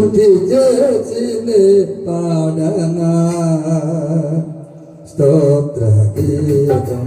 శుద్ధి చేసినే పాడనా స్తోత్ర గీతం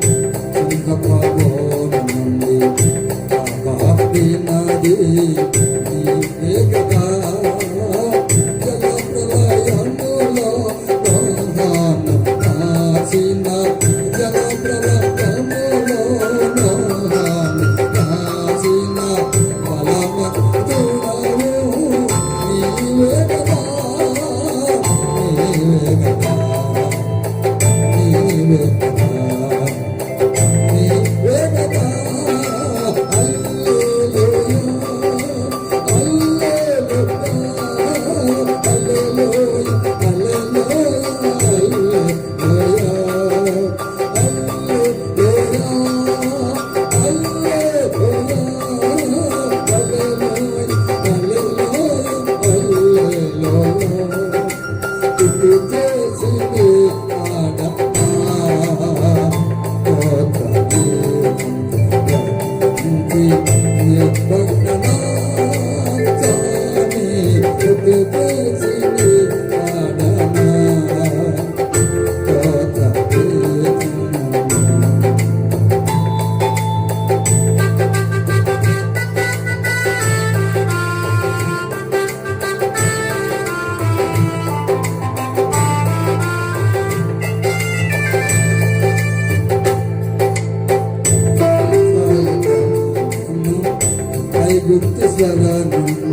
জ্বালানো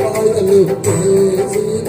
కాయలు చేసిన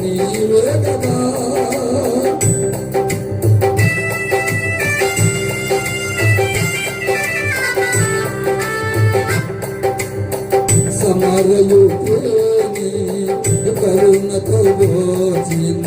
నీవే కదా సమరయుని కరుణతో వచ్చిన